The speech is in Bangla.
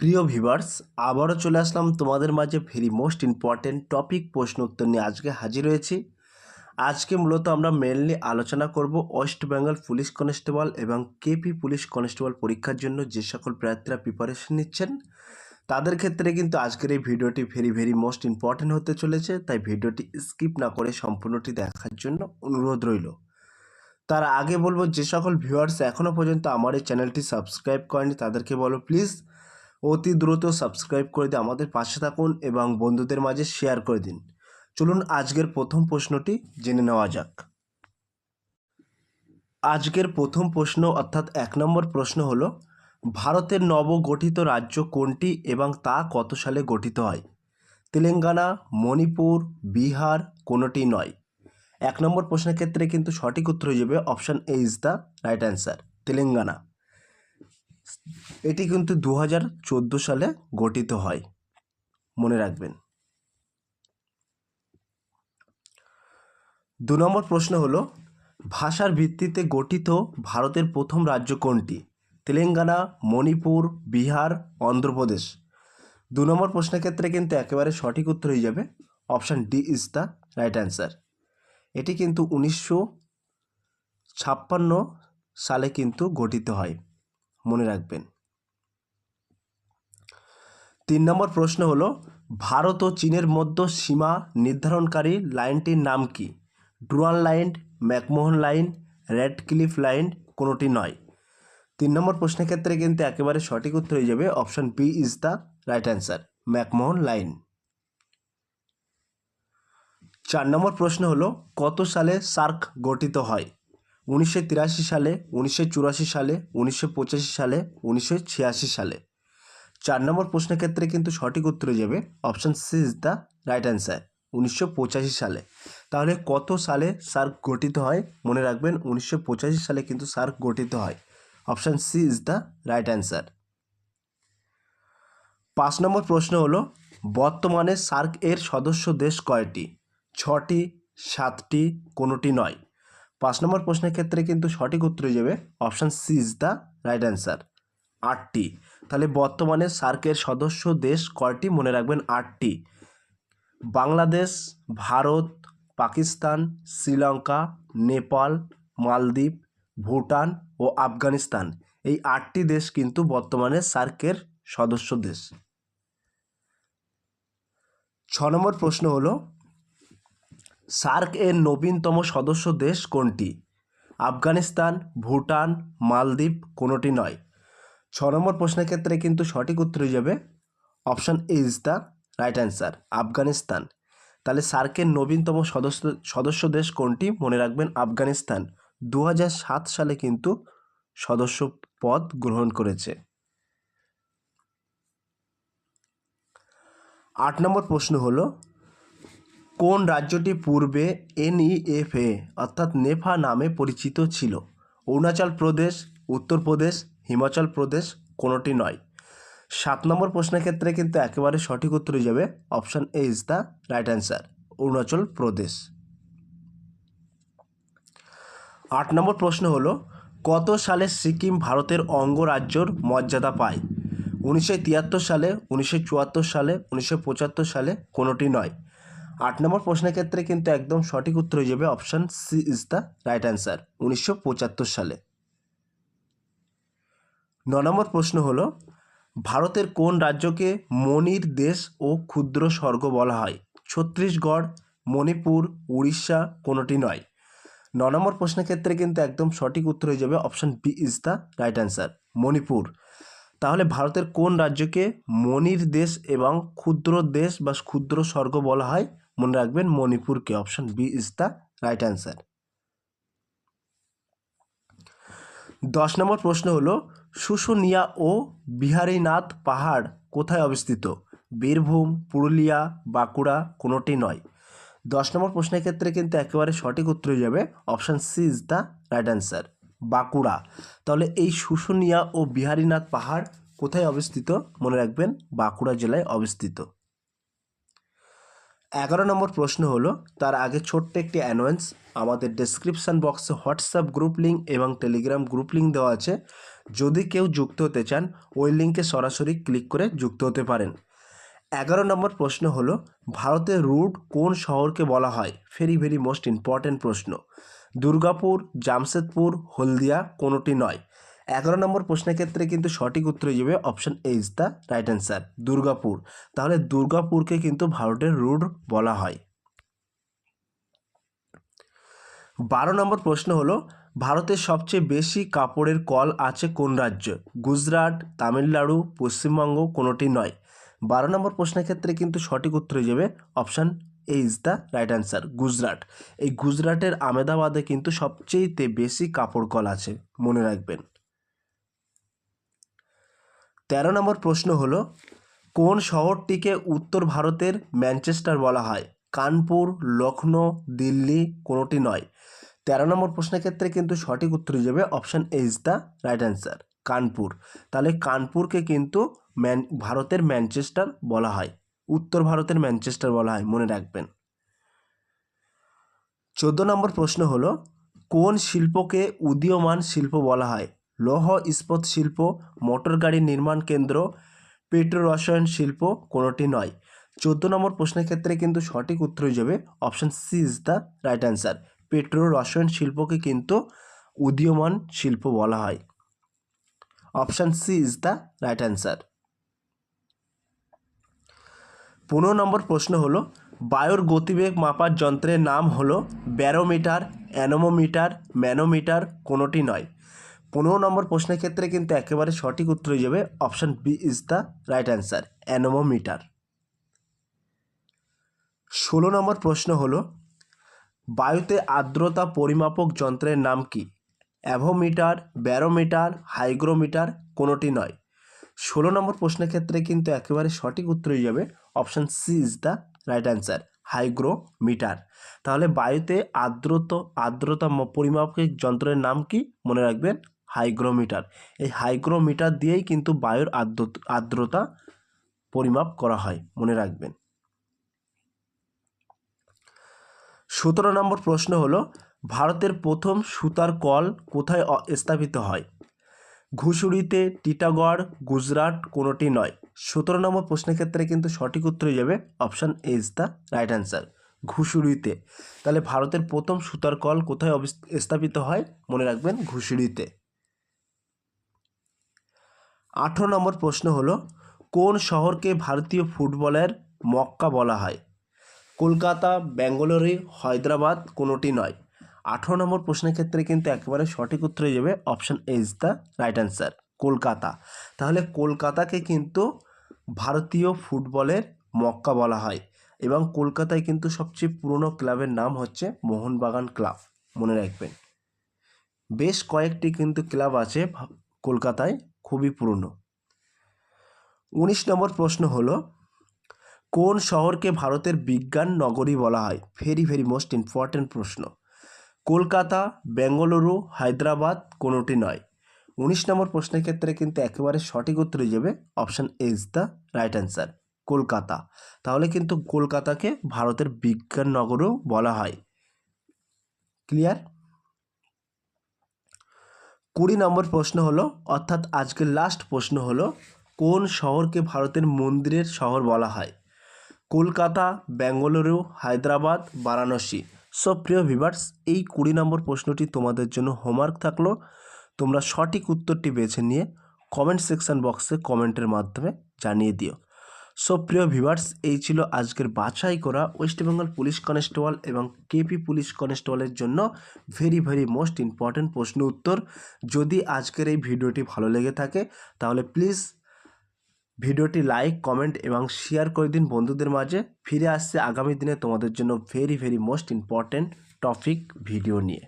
প্রিয় ভিভার্স আবারও চলে আসলাম তোমাদের মাঝে ভেরি মোস্ট ইম্পর্টেন্ট টপিক প্রশ্ন উত্তর নিয়ে আজকে হাজির হয়েছি। আজকে মূলত আমরা মেনলি আলোচনা করব ওয়েস্ট বেঙ্গল পুলিশ কনস্টেবল এবং কেপি পুলিশ কনস্টেবল পরীক্ষার জন্য যে সকল প্রার্থীরা প্রিপারেশন নিচ্ছেন। তাদের ক্ষেত্রে কিন্তু আজকের এই ভিডিওটি ভেরি ভেরি মোস্ট ইম্পর্টেন্ট হতে চলেছে, তাই ভিডিওটি স্কিপ না করে সম্পূর্ণটি দেখার জন্য অনুরোধ রইল। তার আগে বলব, যে সকল ভিউয়ার্স এখনও পর্যন্ত আমার এই চ্যানেলটি সাবস্ক্রাইব করেনি, তাদেরকে বলো প্লিজ অতি দ্রুত সাবস্ক্রাইব করে দিয়ে আমাদের পাশে থাকুন এবং বন্ধুদের মাঝে শেয়ার করে দিন। চলুন আজকের প্রথম প্রশ্নটি জেনে নেওয়া যাক। আজকের প্রথম প্রশ্ন অর্থাৎ এক নম্বর প্রশ্ন হল, ভারতের নবগঠিত রাজ্য কোনটি এবং তা কত সালে গঠিত হয়? তেলেঙ্গানা, মণিপুর, বিহার কোনোটি নয়। এক নম্বর প্রশ্নের ক্ষেত্রে কিন্তু সঠিক উত্তর হয়ে যাবে option A is the right answer Telangana. এটি কিন্তু দু হাজার চোদ্দ সালে গঠিত হয়। মনে রাখবেন। দু নম্বর প্রশ্ন হলো, ভাষার ভিত্তিতে গঠিত ভারতের প্রথম রাজ্য কোনটি? তেলেঙ্গানা, মণিপুর, বিহার, অন্ধ্রপ্রদেশ। দু নম্বর প্রশ্নের ক্ষেত্রে কিন্তু একেবারে সঠিক উত্তর হয়ে যাবে। Option D is the right answer. এটি কিন্তু উনিশশো ছাপ্পান্ন সালে কিন্তু গঠিত হয়। মনে রাখবেন। তিন নম্বর প্রশ্ন হলো, ভারত ও চীনের মধ্য সীমা নির্ধারণকারী লাইনটির নাম কি? Durand line, McMahon line Radcliffe line কোনোটি নয়। তিন নম্বর প্রশ্নের ক্ষেত্রে কিন্তু একেবারে সঠিক উত্তর হয়ে যাবে, option B is the right answer, McMahon line. চার নম্বর প্রশ্ন হলো, কত সালে সার্ক গঠিত হয়? উনিশশো তিরাশি সালে, উনিশশো চুরাশি সালে, উনিশশো পঁচাশি সালে, উনিশশো ছিয়াশি সালে। চার নম্বর প্রশ্নের ক্ষেত্রে কিন্তু সঠিক উত্তরে যাবে option C is the right answer, উনিশশো পঁচাশি সালে। তাহলে কত সালে সার্ক গঠিত হয়? মনে রাখবেন, উনিশশো পঁচাশি সালে কিন্তু সার্ক গঠিত হয়। Option C is the right answer. পাঁচ নম্বর প্রশ্ন হলো, বর্তমানে সার্ক এর সদস্য দেশ কয়টি? ছটি, সাতটি, কোনোটি নয়। পাঁচ নম্বর প্রশ্নের ক্ষেত্রে কিন্তু সঠিক উত্তর হয়ে যাবে option C is the right answer. আটটি। তাহলে বর্তমানে সার্কের সদস্য দেশ কয়টি? মনে রাখবেন আটটি। বাংলাদেশ, ভারত, পাকিস্তান, শ্রীলঙ্কা, নেপাল, মালদ্বীপ, ভুটান ও আফগানিস্তান। এই আটটি দেশ কিন্তু বর্তমানে সার্কের সদস্য দেশ। ছ নম্বর প্রশ্ন হলো সার্ক এর নবীনতম সদস্য দেশ কোনটি? আফগানিস্তান, ভুটান, মালদ্বীপ কোনোটি নয়। ছ নম্বর প্রশ্নের ক্ষেত্রে কিন্তু সঠিক উত্তর হয়ে যাবে। Option A is the right answer, Afghanistan. তাহলে সার্কের নবীনতম সদস্য সদস্য দেশ কোনটি? মনে রাখবেন আফগানিস্তান। দু সালে কিন্তু সদস্য পদ গ্রহণ করেছে। আট নম্বর প্রশ্ন হলো কোন রাজ্যটি পূর্বে এনইএফএ, অর্থাৎ নেফা নামে পরিচিত ছিল? অরুণাচল প্রদেশ উত্তরপ্রদেশ হিমাচল প্রদেশ কোনোটি নয়। সাত নম্বর প্রশ্নের ক্ষেত্রে কিন্তু একেবারে সঠিক উত্তর হয়ে যাবে option A is the right answer, Arunachal Pradesh. আট নম্বর প্রশ্ন হলো, কত সালে সিকিম ভারতের অঙ্গরাজ্যর মর্যাদা পায়? উনিশশো তিয়াত্তর সালে, উনিশশো চুয়াত্তর সালে, উনিশশো পঁচাত্তর সালে কোনোটি নয়। আট নম্বর প্রশ্নের ক্ষেত্রে কিন্তু একদম সঠিক উত্তর হয়ে যাবে option C is the right answer উনিশশো পঁচাত্তর সালে। ন নম্বর প্রশ্ন হলো, ভারতের কোন রাজ্যকে মণির দেশ ও ক্ষুদ্র স্বর্গ বলা হয়? ছত্তিশগড়, মণিপুর, উড়িষ্যা কোনোটি নয়। ন নম্বর প্রশ্নের ক্ষেত্রে কিন্তু একদম সঠিক উত্তর হয়ে যাবে option B is the right answer Manipur. তাহলে ভারতের কোন রাজ্যকে মণির দেশ এবং ক্ষুদ্র দেশ বা ক্ষুদ্র স্বর্গ বলা হয়? মনে রাখবেন মণিপুরকে option B is the right answer দশ নম্বর প্রশ্ন হলো, শুশুনিয়া ও বিহারীনাথ পাহাড় কোথায় অবস্থিত? বীরভূম, পুরুলিয়া, বাঁকুড়া কোনোটি নয়। দশ নম্বর প্রশ্নের ক্ষেত্রে কিন্তু একেবারে সঠিক উত্তর হয়ে যাবে option C is the right answer Bankura. তাহলে এই শুশুনিয়া ও বিহারীনাথ পাহাড় কোথায় অবস্থিত? মনে রাখবেন বাঁকুড়া জেলায় অবস্থিত। এগারো নম্বর প্রশ্ন হলো, তার আগে ছোট্ট একটি অ্যানোয়েন্স আমাদের ডেসক্রিপশান বক্সে হোয়াটসঅ্যাপ গ্রুপ লিঙ্ক এবং টেলিগ্রাম গ্রুপ লিঙ্ক দেওয়া আছে। যদি কেউ যুক্ত হতে চান, ওই লিঙ্কে সরাসরি ক্লিক করে যুক্ত হতে পারেন। এগারো নম্বর প্রশ্ন হলো ভারতের রুট কোন শহরকে বলা হয়? ভেরি ভেরি মোস্ট ইম্পর্ট্যান্ট প্রশ্ন। দুর্গাপুর, জামশেদপুর, হলদিয়া কোনোটি নয়। এগারো নম্বর প্রশ্নের ক্ষেত্রে কিন্তু সঠিক উত্তর যাবে option A is the right answer Durgapur. তাহলে দুর্গাপুরকে কিন্তু ভারতের রুট বলা হয়। বারো নম্বর প্রশ্ন হলো, ভারতের সবচেয়ে বেশি কাপড়ের কল আছে কোন রাজ্য? গুজরাট, তামিলনাড়ু, পশ্চিমবঙ্গ কোনোটি নয়। বারো নম্বর প্রশ্নের ক্ষেত্রে কিন্তু সঠিক উত্তর যাবে option A is the right answer Gujarat. এই গুজরাটের আমেদাবাদে কিন্তু সবচেয়েতে বেশি কাপড় কল আছে, মনে রাখবেন। তেরো নম্বর প্রশ্ন হল, কোন শহরটিকে উত্তর ভারতের ম্যানচেস্টার বলা হয়? কানপুর লখনৌ দিল্লি কোনোটি নয়। তেরো নম্বর প্রশ্নের ক্ষেত্রে কিন্তু সঠিক উত্তর হিসেবে option A is the right answer Kanpur. তাহলে কানপুরকে কিন্তু ম্যান, ভারতের ম্যানচেস্টার বলা হয়। উত্তর ভারতের ম্যানচেস্টার বলা হয়, মনে রাখবেন। চোদ্দ নম্বর প্রশ্ন হলো, কোন শিল্পকে উদীয়মান শিল্প বলা হয়? লৌহ ইস্পাত শিল্প, মোটর গাড়ি নির্মাণ কেন্দ্র পেট্রো রসায়ন শিল্প কোনোটি নয়। চোদ্দ নম্বর প্রশ্নের ক্ষেত্রে কিন্তু সঠিক উত্তর হয়ে যাবে option C is the right answer. Petro রসায়ন শিল্পকে কিন্তু উদীয়মান শিল্প বলা হয়। Option C is the right answer. পনেরো নম্বর প্রশ্ন হলো, বায়ুর গতিবেগ মাপার যন্ত্রের নাম হলো ব্যারোমিটার, অ্যানোমোমিটার, ম্যানোমিটার কোনোটি নয়। পনেরো নম্বর প্রশ্নের ক্ষেত্রে কিন্তু একেবারে সঠিক উত্তর হয়ে যাবে option B is the right answer, anemometer. ষোলো নম্বর প্রশ্ন হলো, বায়ুতে আর্দ্রতা পরিমাপক যন্ত্রের নাম কি? অ্যাভোমিটার, ব্যারোমিটার, হাইগ্রোমিটার, কোনোটি নয়। ষোলো নম্বর প্রশ্নের ক্ষেত্রে কিন্তু একেবারে সঠিক উত্তর হয়ে যাবে option C is the right answer, hygrometer. তাহলে বায়ুতে আর্দ্রত, আর্দ্রতা পরিমাপক যন্ত্রের নাম কি? মনে রাখবেন হাইগ্রোমিটার। এই হাইগ্রোমিটার দিয়েই কিন্তু বায়ুর আর্দ্র আর্দ্রতা পরিমাপ করা হয়, মনে রাখবেন। সতেরো নম্বর প্রশ্ন হলো, ভারতের প্রথম সুতার কল কোথায় স্থাপিত হয়? ঘুষুরিতে টিটাগড়, গুজরাট কোনোটি নয়। সতেরো নম্বর প্রশ্নের ক্ষেত্রে কিন্তু সঠিক উত্তর যাবে option A is the right answer ঘুষুরিতে তাহলে ভারতের প্রথম সুতার কল কোথায় স্থাপিত হয়, মনে রাখবেন ঘুষুরিতে আঠেরো নম্বর প্রশ্ন হলো, কোন শহরকে ভারতীয় ফুটবলের মক্কা বলা হয়? কলকাতা, ব্যাঙ্গালোরে, হায়দ্রাবাদ কোনোটি নয়। আঠেরো নম্বর প্রশ্নের ক্ষেত্রে কিন্তু একেবারে সঠিক উত্তর হয়ে যাবে option is the right answer Kolkata. তাহলে কলকাতাকে কিন্তু ভারতীয় ফুটবলের মক্কা বলা হয় এবং কলকাতায় কিন্তু সবচেয়ে পুরনো ক্লাবের নাম হচ্ছে মোহনবাগান ক্লাব, মনে রাখবেন। বেশ কয়েকটি কিন্তু ক্লাব আছে কলকাতায়। খুবই পুরনো। উনিশ নম্বর প্রশ্ন হলো, কোন শহরকে ভারতের বিজ্ঞান নগরী বলা হয়? ভেরি ভেরি মোস্ট ইম্পর্ট্যান্ট প্রশ্ন। কলকাতা, বেঙ্গালুরু, হায়দ্রাবাদ কোনোটি নয়। উনিশ নম্বর প্রশ্নের ক্ষেত্রে কিন্তু একেবারে সঠিক উত্তর হয়ে যাবে option is the right answer Kolkata. তাহলে কিন্তু কলকাতাকে ভারতের বিজ্ঞান নগরও বলা হয়। ক্লিয়ার কুড়ি নম্বর প্রশ্ন হলো, অর্থাৎ আজকের লাস্ট প্রশ্ন হলো, কোন শহরকে ভারতের মন্দিরের শহর বলা হয়? কলকাতা বেঙ্গালুরু হায়দ্রাবাদ, বারাণসী। সব প্রিয় ভিভার্স এই কুড়ি নম্বর প্রশ্নটি তোমাদের জন্য হোমওয়ার্ক থাকল। তোমরা সঠিক উত্তরটি বেছে নিয়ে কমেন্ট সেকশন বক্সে কমেন্টের মাধ্যমে জানিয়ে দিও। সো প্রিয় ভিভার্স এই ছিল আজকের বাছাই করা ওয়েস্ট বেঙ্গল পুলিশ কনস্টেবল এবং কেপি পুলিশ কনস্টেবলের জন্য ভেরি ভেরি মোস্ট ইম্পর্ট্যান্ট প্রশ্ন উত্তর। যদি আজকের এই ভিডিওটি ভালো লেগে থাকে, তাহলে প্লিজ ভিডিওটি লাইক কমেন্ট এবং শেয়ার করে দিন বন্ধুদের মাঝে। ফিরে আসছে আগামী দিনে তোমাদের জন্য very very most important topic video নিয়ে।